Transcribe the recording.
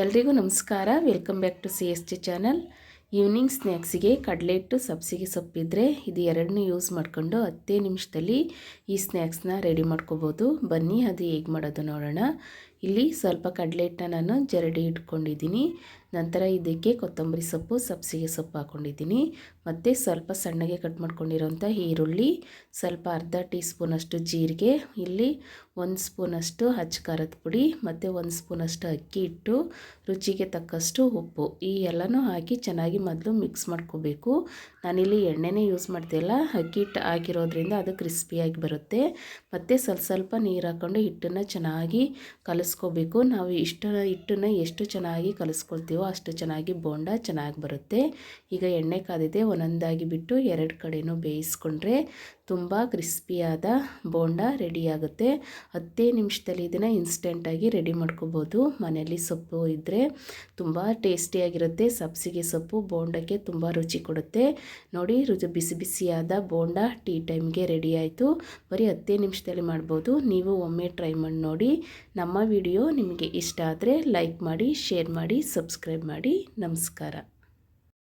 ಎಲ್ರಿಗೂ ನಮಸ್ಕಾರ. Welcome back to C S T channel evening ಸ್ನ್ಯಾಕ್ಸಿಗೆ ಕಡಲೆ ಹಿಟ್ಟು ಸಬ್ಸಿಗೆ ಸೊಪ್ಪಿದ್ರೆ ಇದು ಎರಡನ್ನೂ ಯೂಸ್ ಮಾಡಿಕೊಂಡು ಹತ್ತೇ ನಿಮಿಷದಲ್ಲಿ ಈ ಸ್ನ್ಯಾಕ್ಸ್ನ ರೆಡಿ ಮಾಡ್ಕೋಬೋದು. ಬನ್ನಿ, ಅದು ಹೇಗೆ ಮಾಡೋದು ನೋಡೋಣ. ಇಲ್ಲಿ ಸ್ವಲ್ಪ ಕಡಲೆ ಹಿಟ್ಟನ್ನ ನಾನು ಜರಡಿ ಇಟ್ಕೊಂಡಿದ್ದೀನಿ. ನಂತರ ಇದಕ್ಕೆ ಕೊತ್ತಂಬರಿ ಸೊಪ್ಪು ಸಬ್ಸಿಗೆ ಸೊಪ್ಪು ಹಾಕ್ಕೊಂಡಿದ್ದೀನಿ ಮತ್ತು ಸ್ವಲ್ಪ ಸಣ್ಣಗೆ ಕಟ್ ಮಾಡ್ಕೊಂಡಿರೋಂಥ ಈರುಳ್ಳಿ, ಸ್ವಲ್ಪ ಅರ್ಧ ಟೀ ಸ್ಪೂನಷ್ಟು ಜೀರಿಗೆ, ಇಲ್ಲಿ ಒಂದು ಸ್ಪೂನಷ್ಟು ಹಚ್ಚ ಖಾರದ ಪುಡಿ, ಮತ್ತು ಒಂದು ಸ್ಪೂನಷ್ಟು ಅಕ್ಕಿ ಹಿಟ್ಟು, ರುಚಿಗೆ ತಕ್ಕಷ್ಟು ಉಪ್ಪು. ಈ ಎಲ್ಲನೂ ಹಾಕಿ ಚೆನ್ನಾಗಿ ಮೊದಲು ಮಿಕ್ಸ್ ಮಾಡ್ಕೋಬೇಕು. ನಾನಿಲ್ಲಿ ಎಣ್ಣೆನೇ ಯೂಸ್ ಮಾಡ್ತಿಲ್ಲ ಅಕ್ಕಿ ಹಿಟ್ಟು ಹಾಕಿರೋದ್ರಿಂದ ಅದು ಕ್ರಿಸ್ಪಿಯಾಗಿ ಬರುತ್ತೆ. ಮತ್ತು ಸ್ವಲ್ಪ ಸ್ವಲ್ಪ ನೀರು ಹಾಕ್ಕೊಂಡು ಹಿಟ್ಟನ್ನು ಚೆನ್ನಾಗಿ ಕಲಿಸ್ಕೋಬೇಕು. ನಾವು ಇಷ್ಟು ಹಿಟ್ಟನ್ನು ಎಷ್ಟು ಚೆನ್ನಾಗಿ ಕಲಿಸ್ಕೊಳ್ತೀವೋ ಅಷ್ಟು ಚೆನ್ನಾಗಿ ಬೋಂಡ ಚೆನ್ನಾಗಿ ಬರುತ್ತೆ. ಈಗ ಎಣ್ಣೆ ಕಾದಿದೆ, ಒಂದೊಂದಾಗಿ ಬಿಟ್ಟು ಎರಡು ಕಡೆಯೂ ಬೇಯಿಸ್ಕೊಂಡ್ರೆ ತುಂಬ ಕ್ರಿಸ್ಪಿಯಾದ ಬೋಂಡ ರೆಡಿಯಾಗುತ್ತೆ ಹತ್ತೇ ನಿಮಿಷದಲ್ಲಿ ಇದನ್ನು ಇನ್ಸ್ಟೆಂಟಾಗಿ ರೆಡಿ ಮಾಡ್ಕೋಬೋದು. ಮನೆಯಲ್ಲಿ ಸೊಪ್ಪು ಇದ್ದರೆ ತುಂಬ ಟೇಸ್ಟಿಯಾಗಿರುತ್ತೆ ಸಬ್ಸಿಗೆ ಸೊಪ್ಪು ಬೋಂಡಕ್ಕೆ ತುಂಬ ರುಚಿ ಕೊಡುತ್ತೆ. ನೋಡಿ ರುಚಿ ಬಿಸಿ ಬಿಸಿಯಾದ ಬೋಂಡ ಟೀ ಟೈಮ್ಗೆ ರೆಡಿ ಆಯಿತು. ಬರೀ ಹತ್ತೇ ನಿಮಿಷದಲ್ಲಿ ಮಾಡ್ಬೋದು. ನೀವು ಒಮ್ಮೆ ಟ್ರೈ ಮಾಡಿ ನೋಡಿ. ನಮ್ಮ ವಿಡಿಯೋ ನಿಮಗೆ ಇಷ್ಟ ಆದರೆ ಲೈಕ್ ಮಾಡಿ ಶೇರ್ ಮಾಡಿ ಸಬ್ಸ್ಕ್ರೈಬ್ ಮಾಡಿ. ನಮಸ್ಕಾರ.